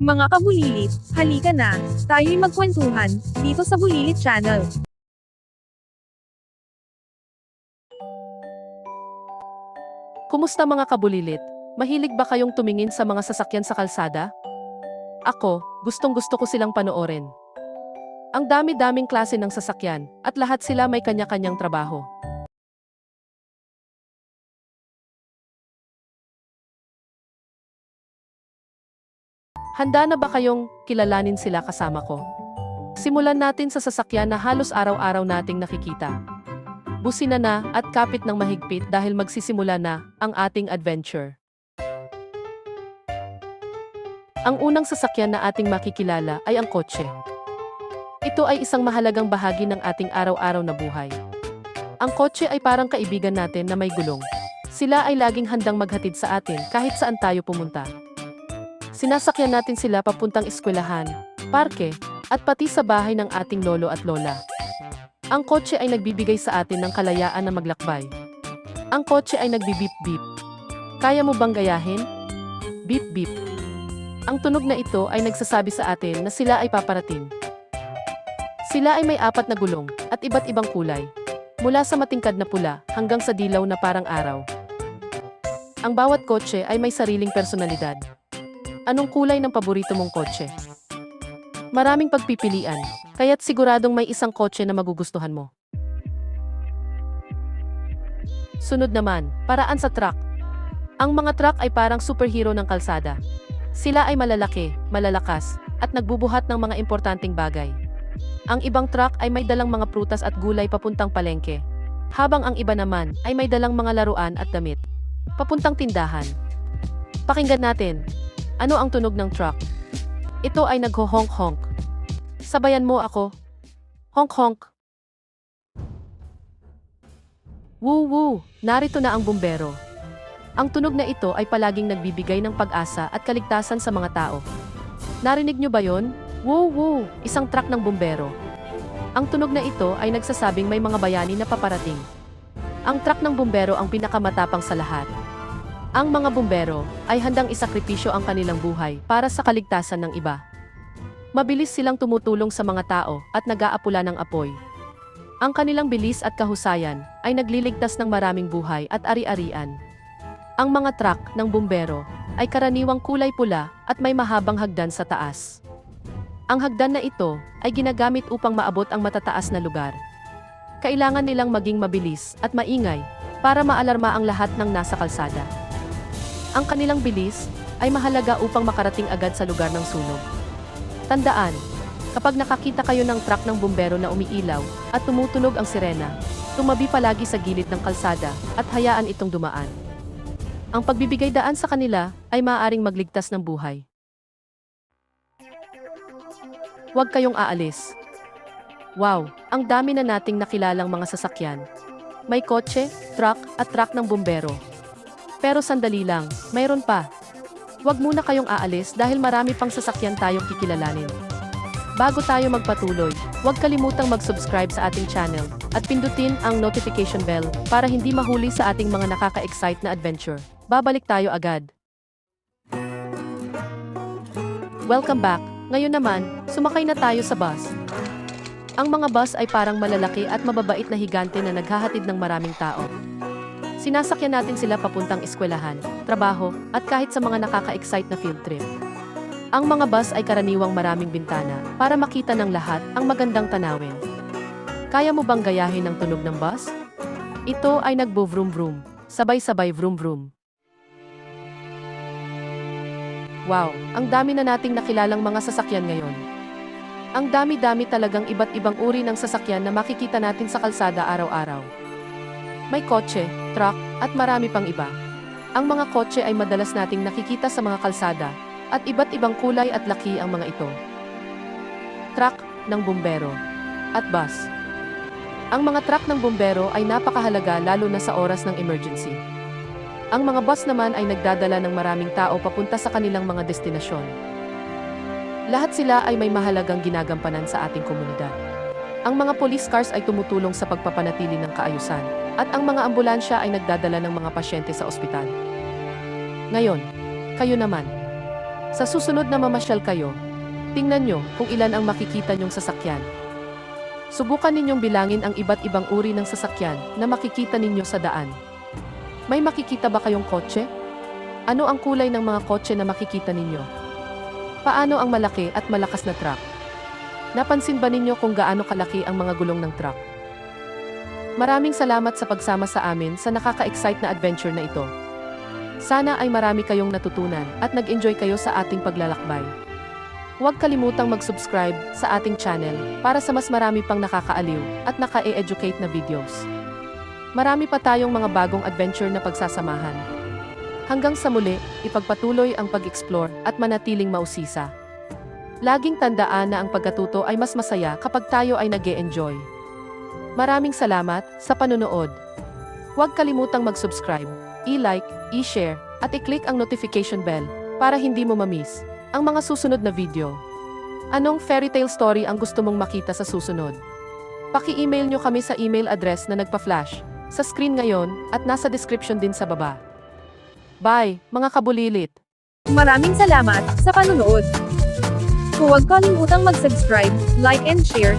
Mga kabulilit, halika na, tayo'y magkwentuhan, dito sa Bulilit Channel. Kumusta mga kabulilit? Mahilig ba kayong tumingin sa mga sasakyan sa kalsada? Ako, gustong gusto ko silang panoorin. Ang dami-daming klase ng sasakyan, at lahat sila may kanya-kanyang trabaho. Handa na ba kayong kilalanin sila kasama ko? Simulan natin sa sasakyan na halos araw-araw nating nakikita. Busina na at kapit ng mahigpit dahil magsisimula na ang ating adventure. Ang unang sasakyan na ating makikilala ay ang kotse. Ito ay isang mahalagang bahagi ng ating araw-araw na buhay. Ang kotse ay parang kaibigan natin na may gulong. Sila ay laging handang maghatid sa atin kahit saan tayo pumunta. Sinasakyan natin sila papuntang eskwelahan, parke, at pati sa bahay ng ating lolo at lola. Ang kotse ay nagbibigay sa atin ng kalayaan na maglakbay. Ang kotse ay nagbibip-bip. Kaya mo bang gayahin? Bip-bip. Ang tunog na ito ay nagsasabi sa atin na sila ay paparating. Sila ay may apat na gulong at iba't ibang kulay. Mula sa matingkad na pula hanggang sa dilaw na parang araw. Ang bawat kotse ay may sariling personalidad. Anong kulay ng paborito mong kotse? Maraming pagpipilian, kaya't siguradong may isang kotse na magugustuhan mo. Sunod naman, paraan sa truck. Ang mga truck ay parang superhero ng kalsada. Sila ay malalaki, malalakas, at nagbubuhat ng mga importanteng bagay. Ang ibang truck ay may dalang mga prutas at gulay papuntang palengke, habang ang iba naman ay may dalang mga laruan at damit. Papuntang tindahan. Pakinggan natin, ano ang tunog ng truck? Ito ay nagho-honk-honk. Sabayan mo ako. Honk-honk. Woo-woo, narito na ang bumbero. Ang tunog na ito ay palaging nagbibigay ng pag-asa at kaligtasan sa mga tao. Narinig nyo ba yon? Woo-woo, isang truck ng bumbero. Ang tunog na ito ay nagsasabing may mga bayani na paparating. Ang truck ng bumbero ang pinakamatapang sa lahat. Ang mga bumbero ay handang isakripisyo ang kanilang buhay para sa kaligtasan ng iba. Mabilis silang tumutulong sa mga tao at nag-aapula ng apoy. Ang kanilang bilis at kahusayan ay nagliligtas ng maraming buhay at ari-arian. Ang mga truck ng bumbero ay karaniwang kulay pula at may mahabang hagdan sa taas. Ang hagdan na ito ay ginagamit upang maabot ang matataas na lugar. Kailangan nilang maging mabilis at maingay para maalarma ang lahat ng nasa kalsada. Ang kanilang bilis ay mahalaga upang makarating agad sa lugar ng sunog. Tandaan, kapag nakakita kayo ng truck ng bumbero na umiilaw at tumutunog ang sirena, tumabi palagi sa gilid ng kalsada at hayaan itong dumaan. Ang pagbibigay daan sa kanila ay maaaring magligtas ng buhay. Huwag kayong aalis. Wow, ang dami na nating nakilalang mga sasakyan. May kotse, truck at truck ng bumbero. Pero sandali lang, mayroon pa. Huwag muna kayong aalis dahil marami pang sasakyan tayong kikilalanin. Bago tayo magpatuloy, huwag kalimutang mag-subscribe sa ating channel at pindutin ang notification bell para hindi mahuli sa ating mga nakaka-excite na adventure. Babalik tayo agad. Welcome back. Ngayon naman, sumakay na tayo sa bus. Ang mga bus ay parang malalaki at mababait na higante na naghahatid ng maraming tao. Sinasakyan natin sila papuntang eskwelahan, trabaho, at kahit sa mga nakaka-excite na field trip. Ang mga bus ay karaniwang maraming bintana para makita ng lahat ang magandang tanawin. Kaya mo bang gayahin ang tunog ng bus? Ito ay nagbo-vroom vroom, sabay-sabay vroom vroom. Wow, ang dami na nating nakilalang mga sasakyan ngayon. Ang dami-dami talagang iba't ibang uri ng sasakyan na makikita natin sa kalsada araw-araw. May kotse, truck, at marami pang iba. Ang mga kotse ay madalas nating nakikita sa mga kalsada, at iba't ibang kulay at laki ang mga ito. Truck ng bumbero at bus. Ang mga truck ng bumbero ay napakahalaga lalo na sa oras ng emergency. Ang mga bus naman ay nagdadala ng maraming tao papunta sa kanilang mga destinasyon. Lahat sila ay may mahalagang ginagampanan sa ating komunidad. Ang mga police cars ay tumutulong sa pagpapanatili ng kaayusan, at ang mga ambulansya ay nagdadala ng mga pasyente sa ospital. Ngayon, kayo naman. Sa susunod na mamasyal kayo, tingnan nyo kung ilan ang makikita nyong sasakyan. Subukan ninyong bilangin ang iba't ibang uri ng sasakyan na makikita ninyo sa daan. May makikita ba kayong kotse? Ano ang kulay ng mga kotse na makikita ninyo? Paano ang malaki at malakas na truck? Napansin ba ninyo kung gaano kalaki ang mga gulong ng truck? Maraming salamat sa pagsama sa amin sa nakaka-excite na adventure na ito. Sana ay marami kayong natutunan at nag-enjoy kayo sa ating paglalakbay. Huwag kalimutang mag-subscribe sa ating channel para sa mas marami pang nakakaaliw at naka-e-educate na videos. Marami pa tayong mga bagong adventure na pagsasamahan. Hanggang sa muli, ipagpatuloy ang pag-explore at manatiling mausisa. Laging tandaan na ang pagkatuto ay mas masaya kapag tayo ay nag enjoy Maraming salamat sa panunood. Huwag kalimutang mag-subscribe, i-like, i-share, at i-click ang notification bell para hindi mo mamiss ang mga susunod na video. Anong fairy tale story ang gusto mong makita sa susunod? Paki-email nyo kami sa email address na nagpa-flash sa screen ngayon at nasa description din sa baba. Bye, mga kabulilit! Maraming salamat sa panunood. Huwag kalimutang mag-subscribe, like and share,